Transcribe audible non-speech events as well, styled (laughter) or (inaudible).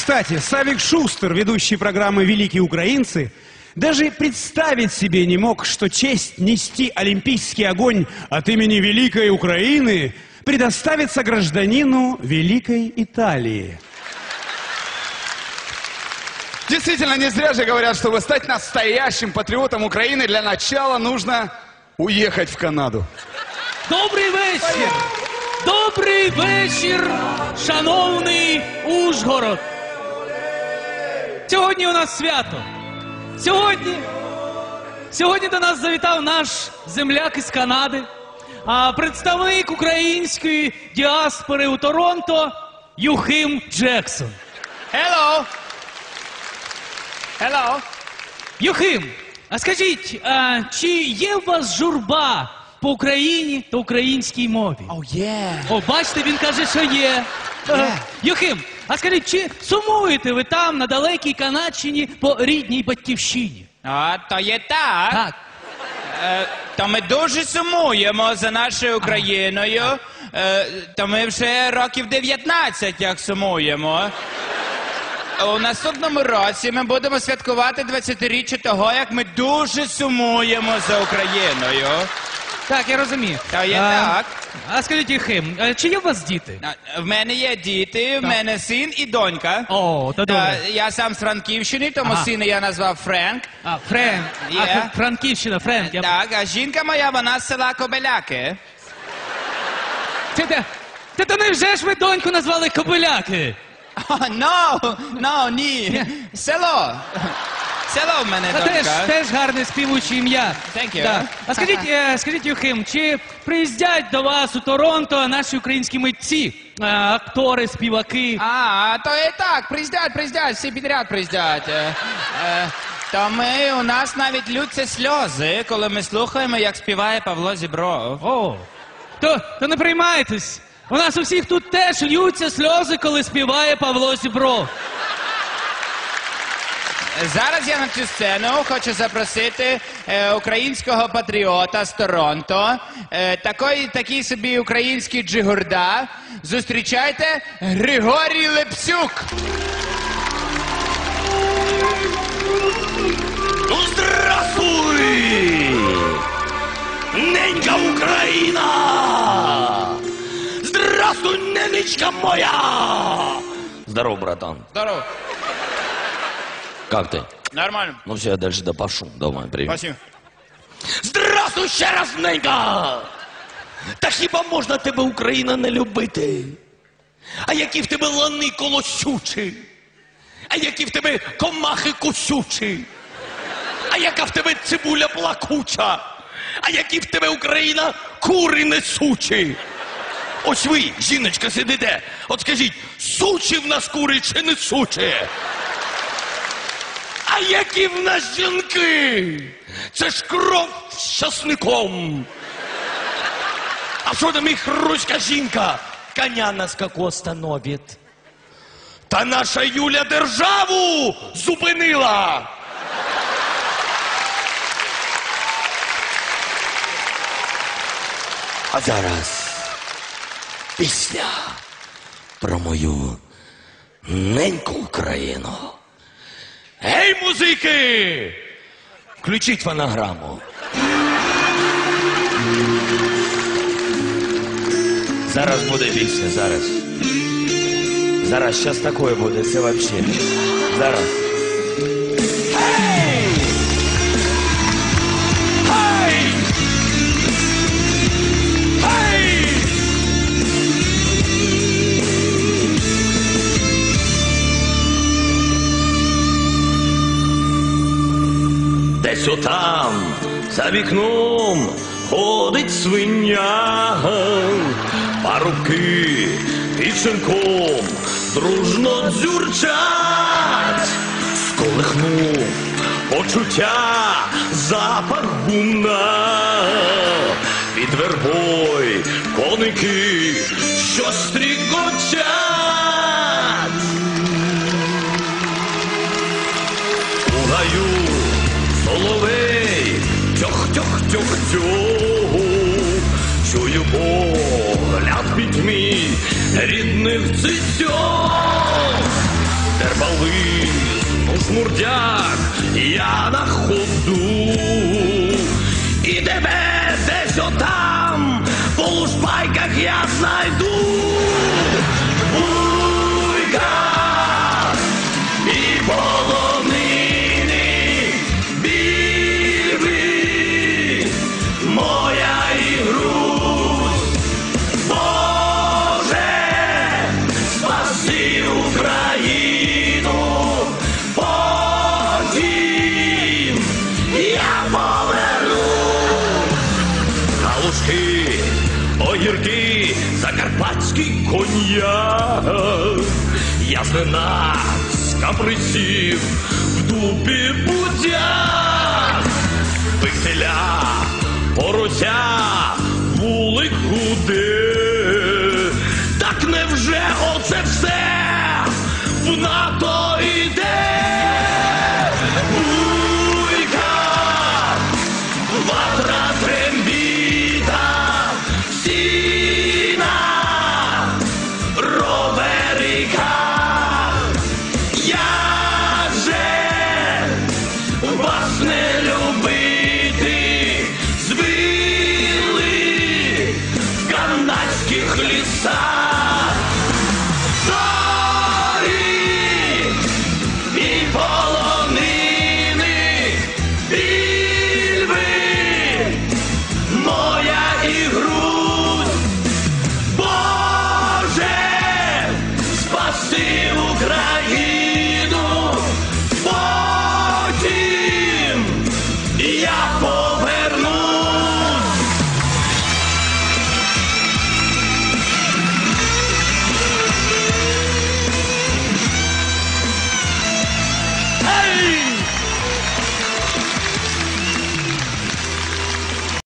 Кстати, Савик Шустер, ведущий программы «Великие украинцы», даже представить себе не мог, что честь нести олимпийский огонь от имени Великой Украины предоставится гражданину Великой Италии. Действительно, не зря же говорят, чтобы стать настоящим патриотом Украины, для начала нужно уехать в Канаду. Добрий вечір! Добрий вечір, шановний Ужгород! Сьогодні у нас свято. Сьогодні, сьогодні до нас завітав наш земляк із Канади, а представник української діаспори у Торонто Юхим Джексон. Hello! Hello! Юхим, а скажіть, а, чи є у вас журба по Україні та українській мові? Oh yeah. О, бачите, він каже, що є. Е, Юхим, а скажіть, чи сумуєте ви там, на далекій Канадщині, по рідній батьківщині? А, то є так. Так. Е, то ми дуже сумуємо за нашою Україною. Е, то ми вже років 19 як сумуємо. У наступному році ми будемо святкувати 20-річчя того, як ми дуже сумуємо за Україною. Так, я розумію. Та є а, так. А скажіть, Юхим, а чи є у вас діти? А, В мене є діти, в мене син і донька. О, то Та, добре. я сам з Франківщини, тому Ага. сина я назвав Френк. А, Френк. А, Є. Фр- Франківщина, Френк. Я... Так, а жінка моя, вона з села Кобеляки. Ти, ти, ти, то невже ж ви доньку назвали Кобиляки? (laughs) О, no, no, ні. Село. Село в мене А теж, донька. теж гарне співуче ім'я. Thank you. Да. А скажіть, е, скажіть, Юхим, чи приїздять до вас у Торонто наші українські митці, е, актори, співаки? А, то і так, приїздять, приїздять, всі підряд приїздять. Е, е, То ми, у нас навіть лються сльози, коли ми слухаємо, як співає Павло Зібров. О, то, то не приймайтесь. У нас у всіх тут теж льються сльози, коли співає Павло Зібров. Зараз я на цю сцену хочу запросити е, українського патріота з Торонто. Е, такий, такий собі український джигурда. Зустрічайте Григорій Лепсюк. Ну, здравствуй! Ненька Украина! Здравствуй, ненечка моя! Здорово, братан. Здорово. Как ты? Нормально. Ну все, я дальше допашу. Давай, привет. Спасибо. Здравствуй ще раз, ненька! Та хіба можна тебе Україна не любити? А які в тебе лани колосючі? А які в тебе комахи кусючі? А яка в тебе цибуля плакуча? А які в тебе Україна кури несучі? Ось ви, жіночка, сидите. От скажіть, сучі в нас кури чи не сучі? А які в нас жінки? Це ж кров з часником. А що там їх руська жінка? Коня на скаку становить. Та наша Юля державу зупинила. А зараз пісня про мою неньку Україну. Гей, музики! Включіть фонограму. Зараз буде пісня, зараз. Зараз щас такое буде, це вообще. Зараз. Десь отам, за вікном, ходить свиня, парубки під шинком дружно дзюрчать, сколихнув почуття, запах гумна, під вербой коники, що стрігочать. Тьох-тьох-тьох-тьох, чую погляд пітьмі рідних цицьок. смурдяк, я на ходу. І тебе десь отам, по лушпайках я знайду. Закарпатський коньяк, яснина з каприсів в дубі будяк, пикселя, порося, вулик худе. Так невже оце все в НАТО іде?